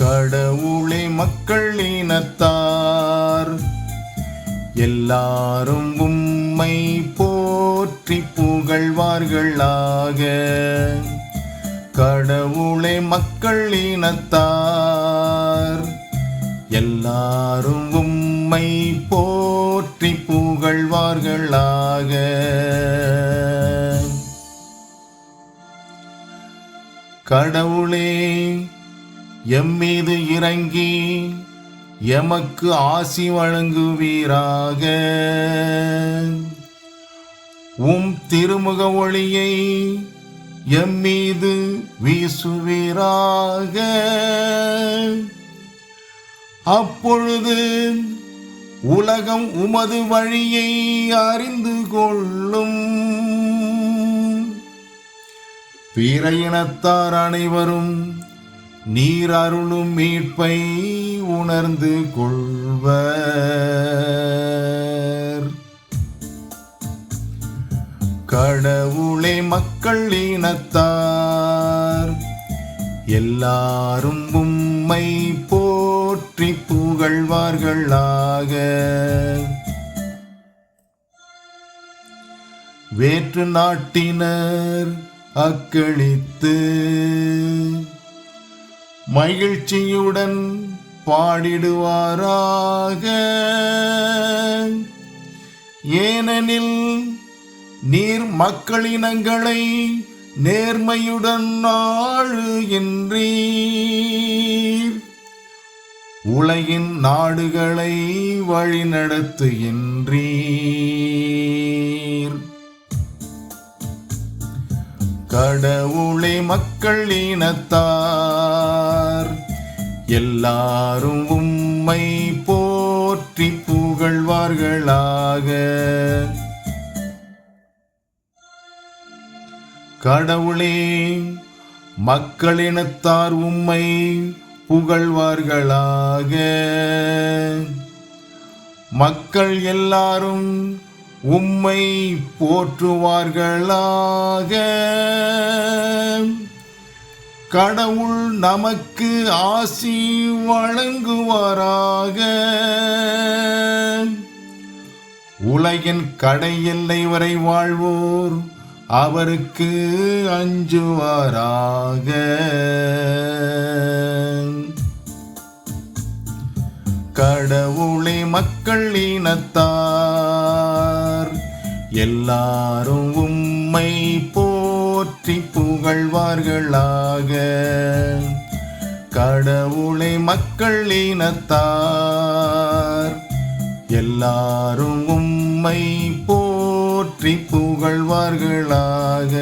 கடவுளே மக்கள் இனத்தார். எல்லாரும் உம்மை போற்றி புகழ்வார்களாக. கடவுளே மக்கள் இனத்தார். எல்லாரும் உம்மை போற்றி புகழ்வார்களாக. கடவுளே எம்மீது இறங்கி எமக்கு ஆசி வழங்குவீராக. உம் திருமுக ஒளியை எம்மீது வீசுவீராக. அப்பொழுது உலகம் உமது வழியை அறிந்து கொள்ளும். பிற இனத்தார் அனைவரும் நீர் அருளும் மீட்பை உணர்ந்து கொள்வர். கடவுளே மக்கள் இனத்தார் எல்லாரும் உம்மை போற்றி புகழ்வார்களாக. வேற்று நாட்டினர் அக்களித்து மகிழ்ச்சியுடன் பாடிடுவாராக. ஏனெனில் நீர் மக்களினங்களை நேர்மையுடன் ஆளுகின்றீர். உலகின் நாடுகளை வழிநடத்துகின்றீர். கடவுளை மக்கள் இனத்தார். எல்லாரும் உம்மை போற்றி புகழ்வார்களாக. கடவுளே மக்களினத்தார் உம்மை புகழ்வார்களாக. மக்கள் எல்லாரும் உம்மை போற்றுவார்களாக. கடவுள் நமக்கு ஆசி வழங்குவாராக. உலகின் கடை எல்லை வரை வாழ்வோர் அவருக்கு அஞ்சுவாராக. கடவுளை மக்கள் இனத்தார் எல்லாரும் புகழ்வார்களாக கடவுளை மக்கள் இனத்தார். எல்லாரும் உம்மை போற்றி புகழ்வார்களாக.